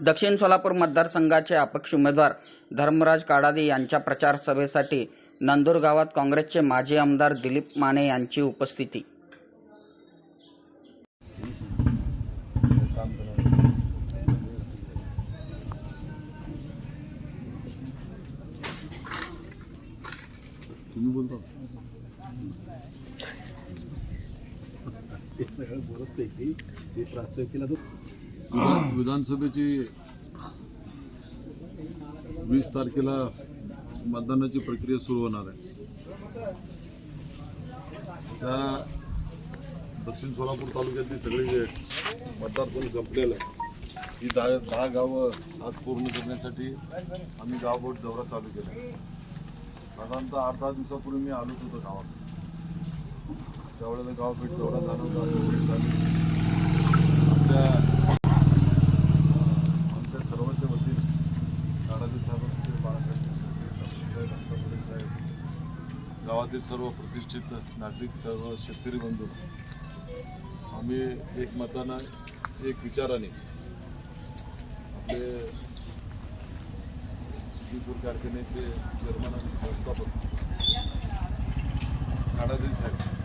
दक्षिण सोलापूर मतदारसंघाचे अपक्ष उमेदवार धर्मराज काडादी यांच्या प्रचार सभेसाठी नंदूर गावात काँग्रेसचे माजी आमदार दिलीप माने यांची उपस्थिती. ते सगळं बोलत नाही ते. प्रास्ताविकेला विधानसभेची वीस तारखेला मतदानाची प्रक्रिया सुरू होणार आहे. त्या दक्षिण सोलापूर तालुक्यातली सगळी जे मतदार कोणी संपलेलं आहे ही दहा दहा गावं आज पूर्ण करण्यासाठी आम्ही गावभोट दौरा चालू केला साधारणतः आठ दहा दिवसापूर्वी मी आलोच होतो गावात त्यावेळेला गावपेठ दौरा झाला भेट झाली. गावातील सर्व प्रतिष्ठित नागरिक सर्व शेतकरी बंधू आम्ही एक मतानं एक विचाराने आपले किशोर कारखान्याचे चेअरमन आणि संस्थापक साहेब